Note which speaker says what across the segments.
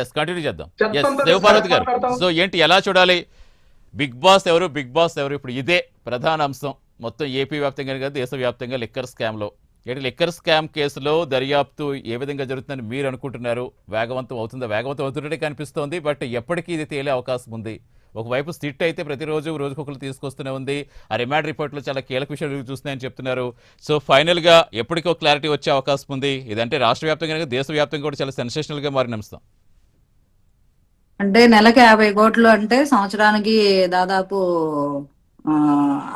Speaker 1: Yes continue చేద్దాం. Yes
Speaker 2: అంతా
Speaker 1: శివపార్వతి గారు. సో ఏంటి ఎలా చూడాలి? బిగ్ బాస్ ఎవరు? బిగ్ బాస్ ఎవరు? ఇప్పుడు ఇదే ప్రధాన అంశం. మొత్తం ఏపీ వ్యాప్తంగా కాదు దేశవ్యాప్తంగా లిక్కర్ స్కామ్లో ఏంటి లిక్కర్ స్కామ్ కేసులో దర్యాప్తు ఏ విధంగా జరుగుతుందని మీరు అనుకుంటున్నారు? వేగవంతం అవుతుందా? వేగవంతం అవుతున్నట్టే కనిపిస్తోంది బట్ ఎప్పటికీ ఇది తేలే అవకాశం ఉంది. ఒకవైపు సిట్ అయితే ప్రతిరోజు రోజుకొకరు తీసుకొస్తూనే ఉంది. ఆ రిమాండ్ రిపోర్ట్లో చాలా కీలక విషయాలు చూస్తున్నాయని చెప్తున్నారు. సో ఫైనల్గా ఎప్పటికో క్లారిటీ వచ్చే అవకాశం ఉంది. ఇదంటే రాష్ట్ర వ్యాప్తంగా దేశవ్యాప్తంగా కూడా చాలా సెన్సేషనల్గా మారిన అంశం.
Speaker 3: అంటే నెలకి యాభై కోట్లు అంటే సంవత్సరానికి దాదాపు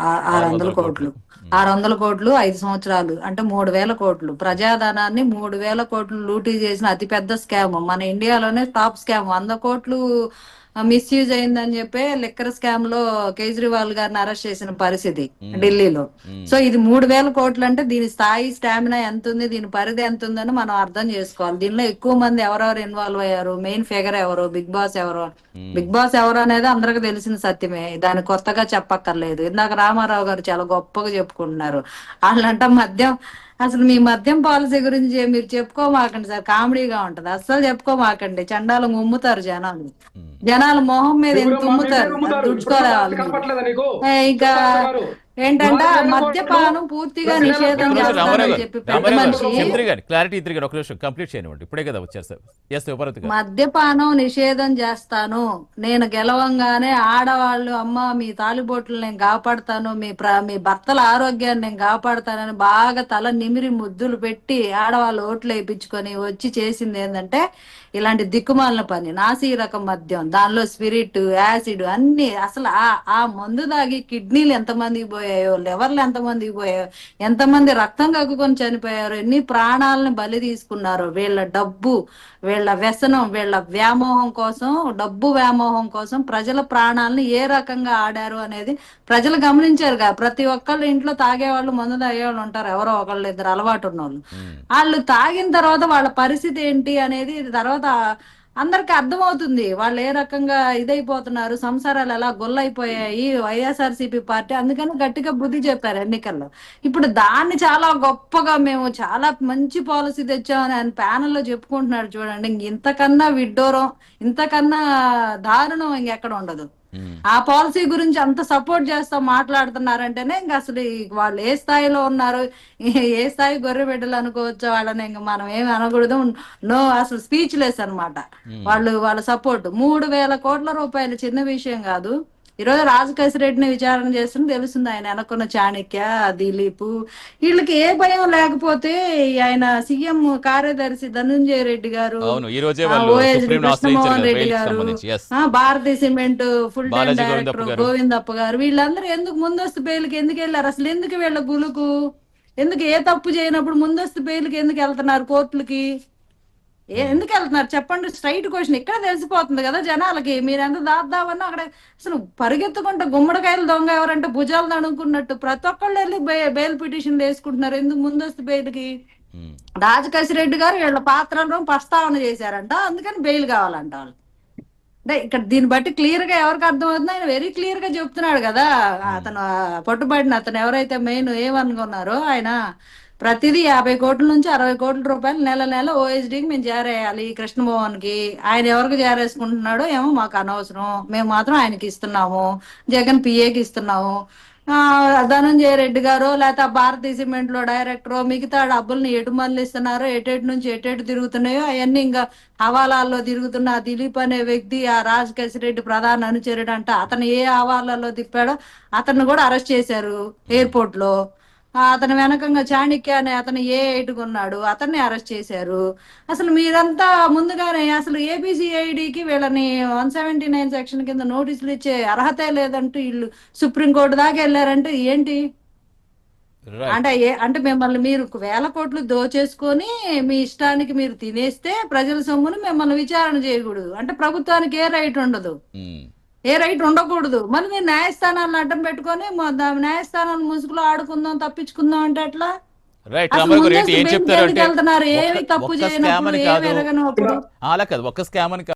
Speaker 3: ఆరు వందల కోట్లు. ఆరు వందల కోట్లు ఐదు సంవత్సరాలు. అంటే మూడు వేల కోట్లు. ప్రజాధనాన్ని మూడు వేల కోట్లు లూటీ చేసిన అతిపెద్ద స్కామ్. మన ఇండియాలోనే టాప్ స్కామ్. వంద కోట్లు మిస్యూజ్ అయిందని చెప్పి లిక్కర్ స్కామ్లో కేజ్రీవాల్ గారిని అరెస్ట్ చేసిన పరిస్థితి. ఢిల్లీలో. సో ఇది మూడు వేల కోట్లు అంటే దీని స్థాయి స్టామినా ఎంత ఉంది దీని పరిధి ఎంత ఉందని మనం అర్థం చేసుకోవాలి దీనిలో ఎక్కువ మంది ఎవరెవరు ఇన్వాల్వ్ అయ్యారు మెయిన్ ఫిగర్ ఎవరు బిగ్ బాస్ ఎవరు. బిగ్ బాస్ ఎవరు అనేది అందరికి తెలిసిన సత్యమే దాన్ని కొత్తగా చెప్పక్కర్లేదు ఇందాక రామారావు గారు చాలా గొప్పగా చెప్పుకుంటున్నారు వాళ్ళంట మద్యం అసలు మీ మద్యం పాలసీ గురించి మీరు చెప్పుకోమాకండి సార్. కామెడీగా ఉంటది. అస్సలు చెప్పుకోమాకండి. చండాలు ఉమ్ముతారు జనాలు. జనాలు మొహం మీద ఎంత
Speaker 2: నీకు?
Speaker 3: ఏ, ఇంకా. ఏంటంటే మద్యపానం పూర్తిగా నిషేధం చేస్తానని చెప్పి పెద్ద మనిషి
Speaker 1: క్లారిటీ ఇద్దరు గారు ఒక నిమిషం కంప్లీట్ చేయనివ్వండి ఇప్పుడే కదా
Speaker 3: మద్యపానం నిషేధం చేస్తాను. నేను గెలవంగానే ఆడవాళ్ళు అమ్మ మీ తాలిబోట్లు నేను కాపాడుతాను మీ ప్ర మీ భర్తల ఆరోగ్యాన్ని నేను కాపాడుతానని బాగా తల నిమిరి ముద్దులు పెట్టి ఆడవాళ్ళు ఓట్లు వేయించుకొని వచ్చి చేసింది ఏంటంటే ఇలాంటి దిక్కుమాలిన పని. నాసి రకం మద్యం దానిలో స్పిరిట్ యాసిడ్ అన్ని అసలు ఆ ఆ మందు తాగి కిడ్నీలు ఎంతమందికి పోయాయో లివర్లు ఎంతమందికి పోయాయో ఎంతమంది రక్తం కక్కుకొని చనిపోయారు ఎన్ని ప్రాణాలను బలి తీసుకున్నారు వీళ్ళ డబ్బు వీళ్ళ వ్యసనం వీళ్ళ వ్యామోహం కోసం డబ్బు వ్యామోహం కోసం ప్రజల ప్రాణాలను ఏ రకంగా ఆడారు అనేది ప్రజలు గమనించారు కదా. ప్రతి ఒక్కళ్ళు ఇంట్లో తాగేవాళ్ళు మందు తాగేవాళ్ళు ఉంటారు. ఎవరో ఒకళ్ళు ఇద్దరు అలవాటు ఉన్నోళ్ళు. వాళ్ళు తాగిన తర్వాత వాళ్ళ పరిస్థితి ఏంటి అనేది తర్వాత అందరికి అర్థమవుతుంది. వాళ్ళు ఏ రకంగా ఇదైపోతున్నారు సంసారాలు ఎలా గొల్లైపోయాయి వైఎస్ఆర్సీపీ పార్టీ అందుకని గట్టిగా బుద్ధి చెప్పారు ఎన్నికల్లో. ఇప్పుడు దాన్ని చాలా గొప్పగా మేము చాలా మంచి పాలసీ తెచ్చామని ఆయన ప్యానెల్లో చెప్పుకుంటున్నాడు చూడండి. ఇంక ఇంతకన్నా విడ్డూరం ఇంతకన్నా దారుణం ఇంకెక్కడ ఉండదు. ఆ పాలసీ గురించి అంత సపోర్ట్ చేస్తా మాట్లాడుతున్నారంటేనే ఇంకా అసలు వాళ్ళు ఏ స్థాయిలో ఉన్నారు ఏ స్థాయి గొర్రె బిడ్డలు అనుకోవచ్చు వాళ్ళని ఇంకా మనం ఏమి అనకూడదు. నో అసలు స్పీచ్ లెస్ అనమాట వాళ్ళు వాళ్ళ సపోర్ట్. మూడు వేల కోట్ల రూపాయలు చిన్న విషయం కాదు. ఈ రోజు రాజకేశ్ రెడ్డిని విచారణ చేస్తుంది తెలుస్తుంది ఆయన వెనక్కున్న చాణక్య దిలీప్. వీళ్ళకి ఏ భయం లేకపోతే ఆయన సీఎం కార్యదర్శి ధనుంజయ రెడ్డి గారు కృష్ణమోహన్ రెడ్డి గారు Bharatiya cement full time director
Speaker 1: Govindappa గారు.
Speaker 3: వీళ్ళందరూ ఎందుకు ముందస్తు బెయిల్కి ఎందుకు వెళ్ళారు? అసలు ఎందుకు వీళ్ళ గులుకు? ఎందుకు ఏ తప్పు చేయనప్పుడు ముందస్తు బెయిల్కి ఎందుకు వెళ్తున్నారు కోర్టులకి? ఎందుకు వెళ్తున్నారు? చెప్పండి. Straight question. ఇక్కడ తెలిసిపోతుంది కదా జనాలకి. మీరు ఎంత దాద్దామన్నా అక్కడ అసలు పరిగెత్తుకుంటే గుమ్మడికాయలు దొంగ ఎవరంటే భుజాలు తణుకున్నట్టు ప్రతి ఒక్కళ్ళు వెళ్ళి బెయిల్ పిటిషన్ వేసుకుంటున్నారు. ఎందుకు ముందస్తు బెయిల్కి? రెడ్డి గారు వీళ్ళ పాత్రలను ప్రస్తావన చేశారంట. అందుకని బెయిల్ కావాలంట వాళ్ళు. అంటే ఇక్కడ దీన్ని బట్టి క్లియర్గా ఎవరికి అర్థమవుతుంది ఆయన వెరీ క్లియర్గా చెప్తున్నాడు కదా. అతను పట్టుబడిన అతను ఎవరైతే మెయిన్ ఏమనుకున్నారో ఆయన. ప్రతిదీ యాభై కోట్ల నుంచి అరవై కోట్ల రూపాయలు నెల నెల ఓఎస్డీకి మేము చేరేయాలి కృష్ణభవన్కి ఆయన ఎవరికి చేరేసుకుంటున్నాడో ఏమో మాకు అనవసరం. మేము మాత్రం ఆయనకి ఇస్తున్నాము. జగన్ పిఏకి ఇస్తున్నాము. ధనంజయ రెడ్డి గారు లేకపోతే భారతీ భారతీయ సిమెంట్లో డైరెక్టర్ మిగతా డబ్బుల్ని ఎటు మళ్ళిస్తున్నారో ఎటెటు నుంచి ఎటెటు తిరుగుతున్నాయో అవన్నీ ఇంకా హవాలాల్లో తిరుగుతున్న ఆ దిలీప్ అనే వ్యక్తి ఆ రాజకేశ్ రెడ్డి ప్రధాన అనుచరుడు అంట అతను ఏ హవాలాల్లో తిప్పాడో అతన్ని కూడా అరెస్ట్ చేశారు ఎయిర్పోర్ట్లో అతని వెనకంగా చాణక్య అనే అతను ఏ ఉన్నాడు అతన్ని అరెస్ట్ చేశారు. అసలు మీరంతా ముందుగానే అసలు ఏబిసిఐడికి వీళ్ళని వన్ సెవెంటీ నైన్ సెక్షన్ కింద నోటీసులు ఇచ్చే అర్హతే లేదంటూ వీళ్ళు సుప్రీంకోర్టు దాకా వెళ్ళారంటే ఏంటి? అంటే అంటే మిమ్మల్ని మీరు వేల కోట్లు దోచేసుకొని మీ ఇష్టానికి మీరు తినేస్తే ప్రజల సొమ్మును మిమ్మల్ని విచారణ చేయకూడదు. అంటే ప్రభుత్వానికి ఏ రైట్ ఉండదు.
Speaker 1: మ్మ్.
Speaker 3: ఏ రైట్ ఉండకూడదు. మరి మీరు న్యాయస్థానాలను అడ్డం పెట్టుకొని న్యాయస్థానాల ముసుగులో ఆడుకుందాం తప్పించుకుందాం అంటే ఎట్లా? ఏమి తప్పు చేయనప్పుడు ఏమి
Speaker 1: కాదు.
Speaker 3: ఎరగనప్పుడు?
Speaker 1: అలా కాదు ఒక్క స్కామ్ అని